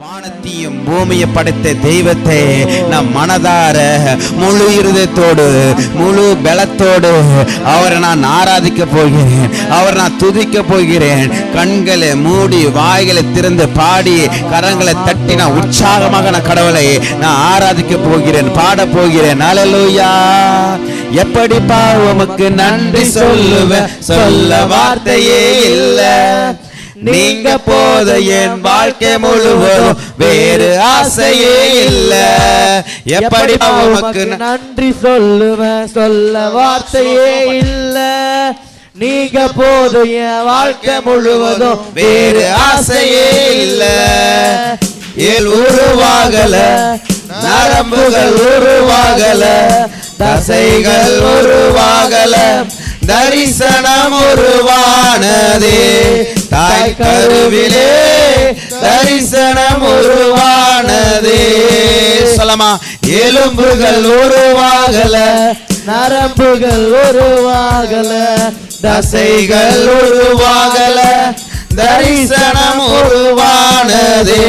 வானத்தையும் பூமியை படைத்த தெய்வத்தை நான் மனதார முழு இருதயத்தோடு முழு பலத்தோடு அவரை நான் ஆராதிக்க போகிறேன் அவரை நான் துதிக்க போகிறேன். கண்களை மூடி வாய்களை திறந்து பாடி கரங்களை தட்டி நான் உற்சாகமாக நான் கடவுளை நான் ஆராதிக்க போகிறேன் பாட போகிறேன். அலலூயா எப்படி உமக்கு நன்றி சொல்லுவேன் சொல்ல வார்த்தையே இல்லை. நீங்க போத என் வாழ்க்கை முழுவதும் வேறு ஆசையே இல்ல. எப்படி உமக்கு நன்றி சொல்லுவேன் சொல்ல வார்த்தையே இல்ல. நீங்க போதும் என் வாழ்க்கை முழுவதும் வேறு ஆசையே இல்ல. ஏல் உருவாகல நரம்புகள் உருவாகல தசைகள் உருவாகல தரிசனம் உருவானதே. தாய் கருவிலே தரிசனம் உருவானதே. சொல்லமா எலும்புகள் உருவாகல நரம்புகள் உருவாகல தசைகள் உருவாகல தரிசனம் உருவானதே.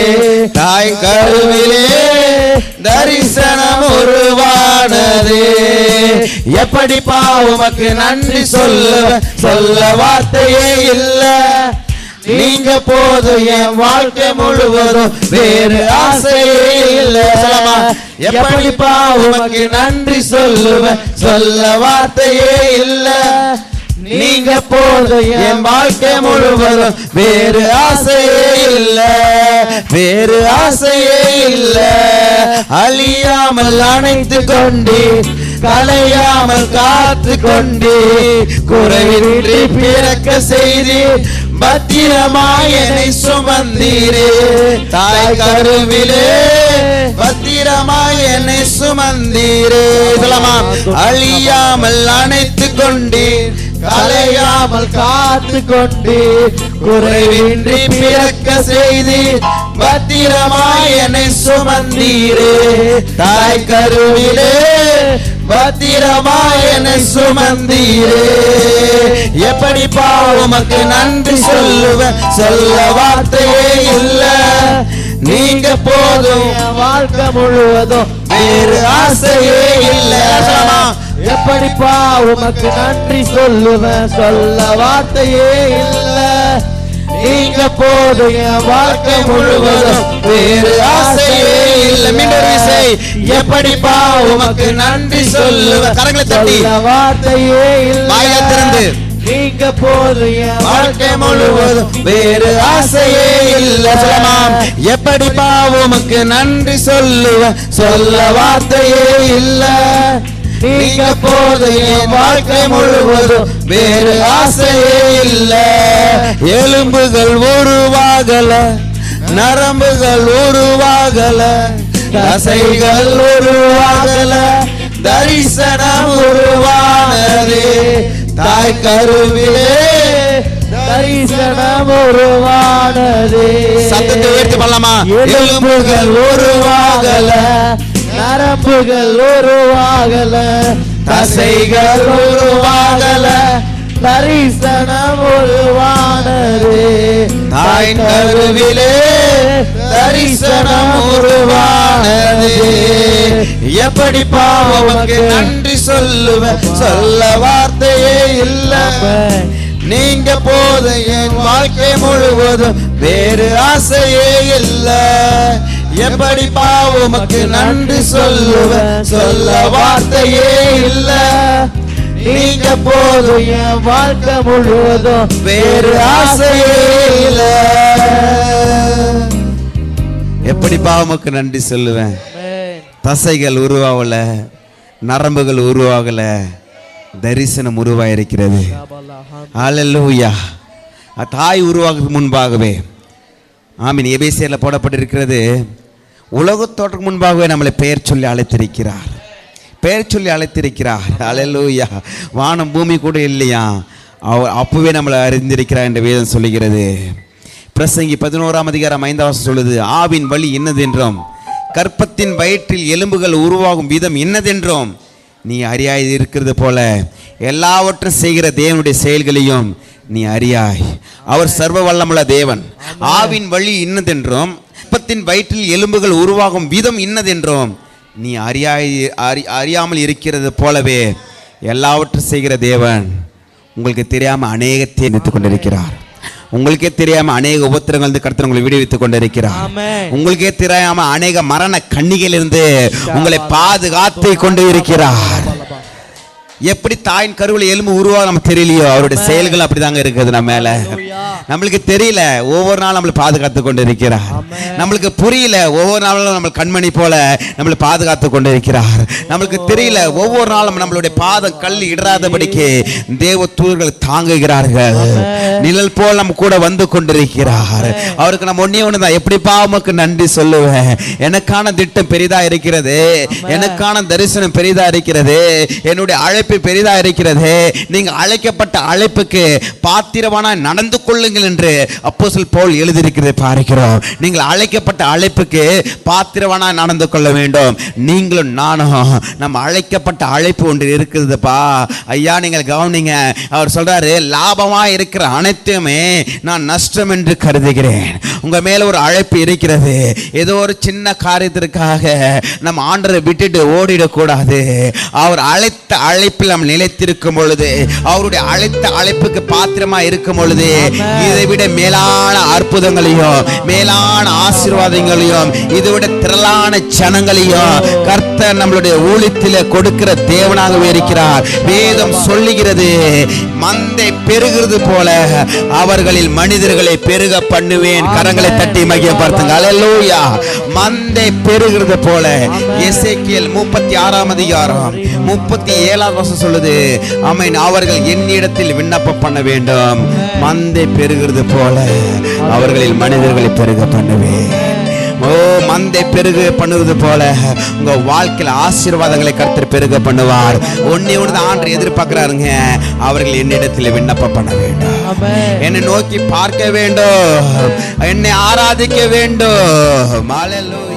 தாய் கருவிலே தரிசனம் உருவானதே எப்படி உமக்கு நன்றி சொல்ல? சொல்ல வார்த்தையே இல்ல. நீங்க போதும் என் வாழ்க்கை முழுவதும் வேறு ஆசையே இல்ல. எப்படி உமக்கு நன்றி சொல்லுவ? சொல்ல வார்த்தையே இல்ல. நீங்க போதும் என் வாழ்க்கை முழுவதும் வேறு ஆசையே இல்ல வேறு ஆசையே இல்ல அழியாமல் அணைத்து கொண்டு கலையாமல் காத்து கொண்டு குறைவின்றி பிறக்க செய்து பத்திரமாய் என்னை சுமந்தீரே தாய் கருவிலே பத்திரமாய் என்னை சுமந்தீரே சொல்லமா அழியாமல் அணைத்து கொண்டீர் கலையாமல் காத்து கொண்டு குறைவின்றி பிறக்க செய்து பத்திரமாய் என்னை சுமந்தீரே. தாய் கருவிலே பத்திரமாய் என்னை சுமந்தீரே. எப்படி உமக்கு நன்றி சொல்லுவ? சொல்ல வார்த்தையே இல்ல. நீங்க போதும் வாழ்க்கை முழுவதும் வேறு ஆசையே இல்ல? எப்படிப்பா உமக்கு நன்றி சொல்லுவேன்? சொல்ல வார்த்தையே இல்ல. நீங்க போதும் என் வாழ்க்கை முழுவதும் வேறு ஆசையே இல்ல. மீண்டும் விசை எப்படி உமக்கு நன்றி சொல்லுவ கரங்களை தட்டி. வார்த்தையே இல்ல. திறந்து. நீங்க என் வாழ்க்கை முழுவதும் வேறு ஆசையே இல்ல. சொல்லலாம் எப்படி உமக்கு நன்றி சொல்லுவ? சொல்ல வார்த்தையே இல்ல. நீங்க என் வாழ்க்கை முழுவதும் வேறு ஆசையே இல்ல. எலும்புகள் உருவாகல நரம்புகள் உருவாகல தசைகள் உருவாகல தரிசனம் உருவானதே. தாய் கருவிலே தரிசனம் உருவானதே. சத்தத்தை உயர்த்தி பண்ணலாமா? எலும்புகள் உருவாகல நரம்புகள் உருவாகல தசைகள் உருவாகல தரிசனம் உருவானதே. தாய் கருவிலே தரிசனம் உருவானதே. எப்படி உமக்கு நன்றி சொல்லுவேன். சொல்ல வார்த்தையே இல்ல. நீங்க போது என் வாழ்க்கை முழுவதும் வேறு ஆசையே இல்ல. எப்படி உமக்கு நன்றி சொல்லுவ சொல்ல வார்த்தையே இல்ல. நீங்க போதும் என் வாழ்க்கை முழுவதும் வேறு ஆசையே இல்ல. எப்படி பாவமக்கு நன்றி சொல்லுவேன். தசைகள் உருவாவல. நரம்புகள் உருவாகல. தரிசனம் உருவாயிருக்கிறது. அலல்லூயா தாய் உருவாகிறதுக்கு முன்பாகவே ஆமீன். எபேசியரில் போடப்பட்டிருக்கிறது உலகத்தோட்டக்கு முன்பாகவே நம்மளை பெயர் சொல்லி அழைத்திருக்கிறார். பெயர் சொல்லி அழைத்திருக்கிறார். அலல்லூயா வானம் பூமி கூட இல்லையா? அவர் அப்போவே நம்மளை அறிந்திருக்கிறார் என்று வேதம் சொல்லுகிறது. பிரசங்கி பதினோராம் அதிகாரம் ஐந்தாம் சொல்லுது ஆவின் வழி என்னதென்றும் கற்பத்தின் வயிற்றில் எலும்புகள் உருவாகும் விதம் என்னதென்றும் நீ அறியாய் இருக்கிறது போல. எல்லாவற்றும் செய்கிற தேவனுடைய செயல்களையும் நீ அறியாய். அவர் சர்வ வல்லமுள்ள தேவன் ஆவின் வழி இன்னதென்றும் அப்பத்தின் வயிற்றில் எலும்புகள் உருவாகும் விதம் இன்னதென்றோம் நீ அறியாய் அறி அறியாமல் இருக்கிறது போலவே எல்லாவற்றையும் செய்கிற தேவன். உங்களுக்கு தெரியாம அநேகத்தை நினைத்துக் கொண்டிருக்கிறார். உங்களுக்கே தெரியாம அநேக உபத்திரங்கள் இருந்து கருத்து உங்களை விடுவித்துக் கொண்டிருக்கிறார். உங்களுக்கே தெரியாம அநேக மரண கண்ணிகளிலிருந்து உங்களை பாதுகாத்து கொண்டு இருக்கிறார் எப்படி தாயின் கருவில் எலும்பு உருவாக நமக்கு தெரியலையோ? அவருடைய செயல்கள் அப்படிதாங்க இருக்குது நம்ம மேல. நம்மளுக்கு தெரியல ஒவ்வொரு நாளும் நம்மளை பாதுகாத்து கொண்டு இருக்கிறார் நம்மளுக்கு புரியல ஒவ்வொரு நாளும் நம்ம கண்மணி போல நம்மளை பாதுகாத்து கொண்டு இருக்கிறார் நம்மளுக்கு தெரியல ஒவ்வொரு நாளும் நம்மளுடைய பாதம் கல் இடராதபடிக்கு தேவ தூதர்கள் தாங்குகிறார்கள். நிழல் போல் நம்ம கூட வந்து கொண்டிருக்கிறார். அவருக்கு நம்ம ஒன்னே ஒண்ணுதான். எப்படிப்பா உமக்கு நன்றி சொல்லுவேன்? எனக்கான திட்டம் பெரிதா இருக்கிறது. எனக்கான தரிசனம் பெரிதா இருக்கிறது. என்னுடைய அழைப்பு பெரிதா இருக்கிறது. நீங்க அழைக்கப்பட்ட அழைப்புக்கு பாத்திரமான நடந்து கொள்ளுங்கள் என்று அப்போஸ்தலன் பவுல் எழுதியிருக்கிறது பார்க்கிறோம். நீங்கள் அழைக்கப்பட்ட அழைப்புக்கு பாத்திரவானா நடந்து கொள்ள வேண்டும். நீங்களும் நானும் நம்ம அழைக்கப்பட்ட அழைப்பு ஒன்று இருக்குதுப்பா ஐயா நீங்கள் கவனிங்க. அவர் சொல்றாரு லாபமா இருக்கிற அனைத்துமே நான் நஷ்டம் என்று கருதுகிறேன். உங்க மேல ஒரு அழைப்பு இருக்கிறது. ஏதோ ஒரு சின்ன காரியத்திற்காக நம்ம ஆண்டரை விட்டுட்டு ஓடிடக்கூடாது. அவர் அழைத்த அழைப்பில் நாம் நிலைத்திருக்கும் பொழுது அவருடைய அழைத்த அழைப்புக்கு பாத்திரமா இருக்கும் பொழுது இதை விட மேலான அற்புதங்களையும் மேலான ஆசீர்வாதங்களையும் இதை விட திரளான ஜனங்களையும் கர்த்தர் நம்மளுடைய ஊழியத்தில் கொடுக்கிற தேவனாகவே இருக்கிறார். வேதம் சொல்லுகிறது மந்தை பெருகிறது போல அவர்களில் மனிதர்களை பெருக பண்ணுவேன் கரங்களை தட்டி மகியப்படுத்துங்க அல்லேலூயா மந்தை பெருகிறது போல. எசேக்கியேல் முப்பத்தி ஆறாம் அதிகாரம் முப்பத்தி ஏழாம் வருஷம் சொல்லுது ஆமென் அவர்கள் என்னிடத்தில் விண்ணப்பம் பண்ண வேண்டும். மந்தை பெருகிறது போல அவர்களில் மனிதர்களை பெருக பண்ணுவேன். மந்தை பெருக பண்ணுவது போல உங்க வாழ்க்கையில ஆசீர்வாதங்களை கர்த்தர் பெருக பண்ணுவார். ஒன்னே ஒன்று ஆண்டு எதிர்பார்க்கிறாருங்க. அவர்கள் என்னிடத்தில் விண்ணப்பம் பண்ண வேண்டும். என்னை நோக்கி பார்க்க வேண்டும். என்னை ஆராதிக்க வேண்டும். ஹalleluya.